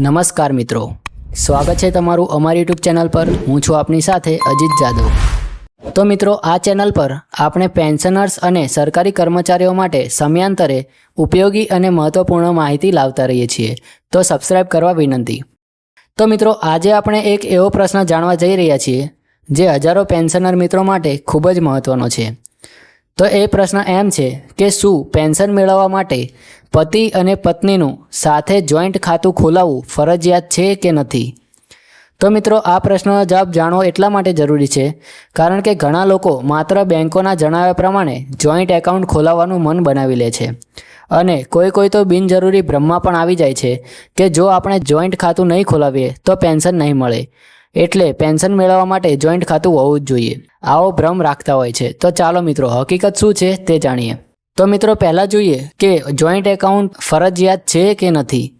નમસ્કાર મિત્રો. સ્વાગત છે તમારું અમારી યુટ્યુબ ચેનલ પર. હું છું આપની સાથે અજીત જાદવ. તો મિત્રો, આ ચેનલ પર આપણે પેન્શનર્સ અને સરકારી કર્મચારીઓ માટે સમયાંતરે ઉપયોગી અને મહત્વપૂર્ણ માહિતી લાવતા રહીએ છીએ. તો સબસ્ક્રાઇબ કરવા વિનંતી. તો મિત્રો, આજે આપણે એક એવો પ્રશ્ન જાણવા જઈ રહ્યા છીએ, જે હજારો પેન્શનર મિત્રો માટે ખૂબ જ મહત્વનો છે. તો એ પ્રશ્ન એમ છે કે શું પેન્શન મેળવવા માટે પતિ અને પત્નીનું સાથે જોઈન્ટ ખાતું ખોલાવવું ફરજિયાત છે કે નથી? તો મિત્રો, આ પ્રશ્નનો જવાબ જાણવો એટલા માટે જરૂરી છે, કારણ કે ઘણા લોકો માત્ર બેંકોના જણાવ્યા પ્રમાણે જોઈન્ટ એકાઉન્ટ ખોલાવવાનું મન બનાવી લે છે. અને કોઈ કોઈ તો બિનજરૂરી ભ્રમમાં પણ આવી જાય છે કે જો આપણે જોઈન્ટ ખાતું નહીં ખોલાવીએ તો પેન્શન નહીં મળે. એટલે પેન્શન મેળવવા માટે જોઈન્ટ ખાતું હોવું જ જોઈએ. આવો ભ્રમ રાખતા હોય છે. તો ચાલો મિત્રો, હકીકત શું છે તે જાણીએ. તો મિત્રો, પહેલાં જોઈએ કે જોઈન્ટ એકાઉન્ટ ફરજિયાત છે કે નથી.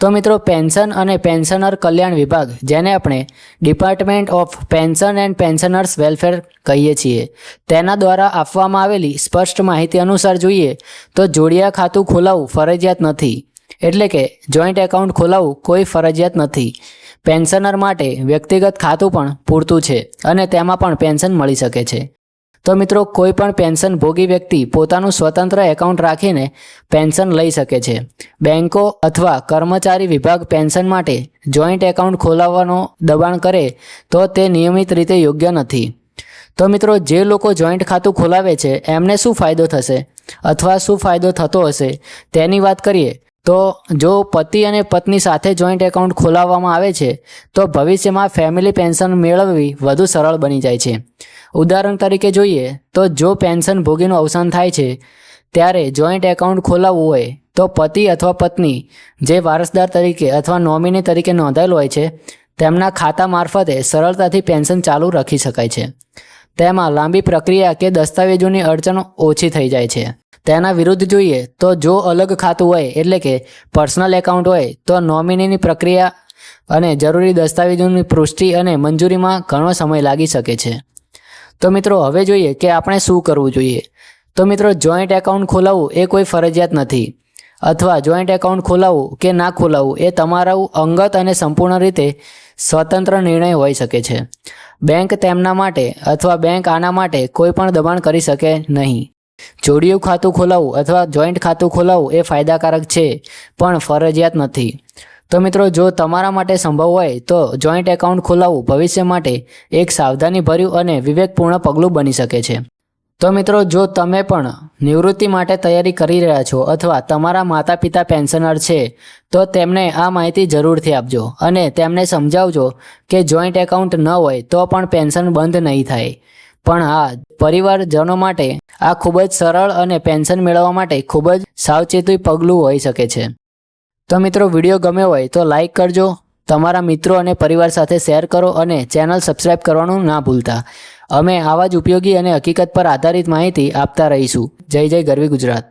તો મિત્રો, પેન્શન અને પેન્શનર કલ્યાણ વિભાગ, જેને આપણે department of pension and pensioners welfare કહીએ છીએ, તેના દ્વારા આપવામાં આવેલી સ્પષ્ટ માહિતી અનુસાર જોઈએ તો જોડિયા ખાતું ખોલાવવું ફરજિયાત નથી. એટલે કે, જોઈન્ટ એકાઉન્ટ ખોલાવવું કોઈ ફરજિયાત નથી. પેન્શનર માટે વ્યક્તિગત ખાતું પણ પૂરતું છે અને તેમાં પણ પેન્શન મળી શકે છે. તો મિત્રો, કોઈ પણ પેન્શન ભોગી વ્યક્તિ પોતાનું સ્વતંત્ર એકાઉન્ટ રાખીને પેન્શન લઈ શકે છે. બેન્કો અથવા કર્મચારી વિભાગ પેન્શન માટે જોઈન્ટ એકાઉન્ટ ખોલાવવાનો દબાણ કરે તો તે નિયમિત રીતે યોગ્ય નથી. તો મિત્રો, જે લોકો જોઈન્ટ ખાતું ખોલાવે છે, એમને શું ફાયદો થશે? અથવા શું ફાયદો થતો હશે? તેની વાત કરીએ. તો જો પતિ અને પત્ની સાથે જોઈન્ટ એકાઉન્ટ ખોલાવવામાં આવે છે, તો ભવિષ્યમાં ફેમિલી પેન્શન મેળવવી વધુ સરળ બની જાય છે. ઉદાહરણ તરીકે જોઈએ, તો જો પેન્શન ભોગીનું અવસાન થાય છે, ત્યારે જોઈન્ટ એકાઉન્ટ ખોલાવવું હોય, તો પતિ અથવા પત્ની જે વારસદાર તરીકે અથવા નોમિની તરીકે નોંધાયેલ હોય છે, તેમના ખાતા મારફતે સરળતાથી પેન્શન ચાલુ રાખી શકાય છે. તેમાં લાંબી પ્રક્રિયા કે દસ્તાવેજોની અડચણ ઓછી થઈ જાય છે. તેના વિરુદ્ધ જોઈએ તો જો અલગ ખાતું હોય એટલે કે પર્સનલ એકાઉન્ટ હોય તો નોમિનીની પ્રક્રિયા અને જરૂરી દસ્તાવેજોની પુષ્ટિ અને મંજૂરીમાં ઘણો સમય લાગી શકે છે. તો મિત્રો, હવે જોઈએ કે આપણે શું કરવું જોઈએ. તો મિત્રો, જોઈન્ટ એકાઉન્ટ ખોલાવવું એ કોઈ ફરજિયાત નથી. અથવા જોઈન્ટ એકાઉન્ટ ખોલાવવું કે ના ખોલાવવું એ તમારું અંગત અને સંપૂર્ણ રીતે સ્વતંત્ર નિર્ણય હોઈ શકે છે. બેંક તેમના માટે અથવા બેંક આના માટે કોઈ પણ દબાણ કરી શકે નહીં. જોડિયું ખાતું ખોલાવવું અથવા જોઈન્ટ ખાતું ખોલાવવું એ ફાયદાકારક છે, પણ ફરજિયાત નથી. તો મિત્રો, જો તમારા માટે સંભવ હોય તો જોઈન્ટ એકાઉન્ટ ખોલાવવું ભવિષ્ય માટે એક સાવધાની ભર્યું અને વિવેકપૂર્ણ પગલું બની શકે છે. તો મિત્રો, જો તમે પણ નિવૃત્તિ માટે તૈયારી કરી રહ્યા છો અથવા તમારા માતા પિતા પેન્શનર છે, તો તેમને આ માહિતી જરૂરથી આપજો અને તેમને સમજાવજો કે જોઈન્ટ એકાઉન્ટ ન હોય તો પણ પેન્શન બંધ નહીં થાય. પણ હા, પરિવારજનો માટે આ ખૂબ જ સરળ અને પેન્શન મેળવવા માટે ખૂબ જ સાવચેતી પગલું હોઈ શકે છે. તો મિત્રો, વીડિયો ગમ્યો હોય તો લાઈક કરજો, તમારા મિત્રો અને પરિવાર સાથે શેર કરો અને ચેનલ સબસ્ક્રાઇબ કરવાનું ના ભૂલતા. અમે આવા જ ઉપયોગી અને હકીકત પર આધારિત માહિતી આપતા રહીશું. જય જય, ગરવી ગુજરાત.